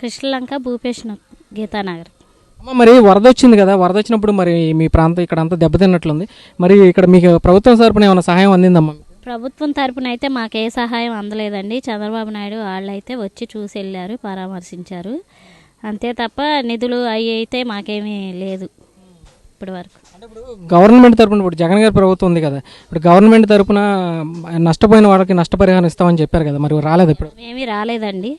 కృష్ణలంక భూపేష్ నగర్, గీతానగర్. అమ్మ మరి వరద వచ్చింది కదా వరద వచ్చినప్పుడు మరి మీ ప్రాంతం ఇక్కడ అంతా దెబ్బతిన్నట్లుంది మరి ఇక్కడ మీకు ప్రభుత్వం తరపున ఏమైనా సహాయం అందిందమ్మా? ప్రభుత్వం తరపున అయితే మాకు ఏ సహాయం అందలేదండి. చంద్రబాబు నాయుడు వాళ్ళు అయితే వచ్చి చూసి వెళ్ళారు పరామర్శించారు. అంతే తప్ప నిధులు అవి అయితే మాకేమీ లేదు ఇప్పటి వరకు. అంటే ఇప్పుడు గవర్నమెంట్ తరపున ఇప్పుడు జగన్ గారి ప్రభుత్వం ఉంది కదా ఇప్పుడు గవర్నమెంట్ తరపున నష్టపోయిన వాళ్ళకి నష్టపరిహారం ఇస్తామని చెప్పారు కదా మరి రాలేదు ఇప్పుడు? ఏమీ రాలేదండి.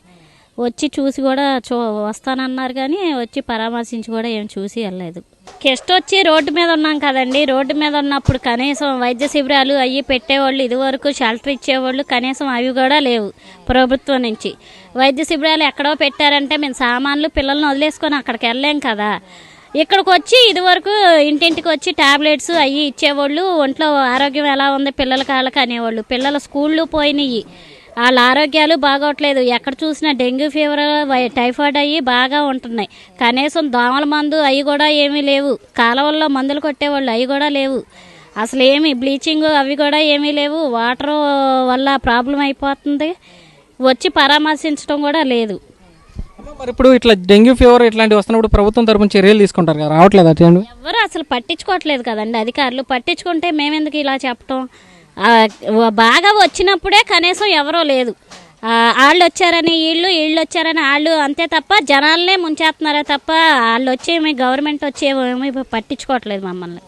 వచ్చి చూసి కూడా చూ వస్తానన్నారు కానీ వచ్చి పరామర్శించి కూడా ఏం చూసి వెళ్ళలేదు. కెస్ట్ వచ్చి రోడ్డు మీద ఉన్నాం కదండి. రోడ్డు మీద ఉన్నప్పుడు కనీసం వైద్య శిబిరాలు అవి పెట్టేవాళ్ళు ఇదివరకు షెల్టర్ ఇచ్చేవాళ్ళు కనీసం అవి కూడా లేవు ప్రభుత్వం నుంచి. వైద్య శిబిరాలు ఎక్కడో పెట్టారంటే మేము సామాన్లు పిల్లల్ని వదిలేసుకొని అక్కడికి వెళ్ళలేం కదా. ఇక్కడికి వచ్చి ఇదివరకు ఇంటింటికి వచ్చి టాబ్లెట్స్ అవి ఇచ్చేవాళ్ళు ఒంట్లో ఆరోగ్యం ఎలా ఉంది పిల్లల కాళ్ళకి అనేవాళ్ళు. పిల్లల స్కూళ్ళు పోయినాయి. వాళ్ళ ఆరోగ్యాలు బాగోట్లేదు. ఎక్కడ చూసినా డెంగ్యూ ఫీవర్ టైఫాయిడ్ అయ్యి బాగా ఉంటున్నాయి. కనీసం దోమల మందు అవి కూడా ఏమీ లేవు. కాలువల్లో మందులు కొట్టేవాళ్ళు అవి కూడా లేవు. అసలు ఏమి బ్లీచింగ్ అవి కూడా ఏమీ లేవు. వాటర్ వల్ల ప్రాబ్లం అయిపోతుంది. వచ్చి పరామర్శించడం కూడా లేదు. మరి ఇప్పుడు ఇట్లా డెంగ్యూ ఫీవర్ ఇట్లాంటివి వస్తున్నప్పుడు ప్రభుత్వం తరపున చర్యలు తీసుకుంటారు కదా? రావట్లేదు ఎవరు అసలు పట్టించుకోవట్లేదు కదండి అధికారులు. పట్టించుకుంటే మేమెందుకు ఇలా చెప్పటం? బాగా వచ్చినప్పుడే కనీసం ఎవరో లేదు. వాళ్ళు వచ్చారని వీళ్ళు వీళ్ళు వచ్చారని వాళ్ళు అంతే తప్ప జనాలనే ముంచేస్తున్నారే తప్ప వాళ్ళు వచ్చేమి గవర్నమెంట్ వచ్చి పట్టించుకోవట్లేదు మమ్మల్ని.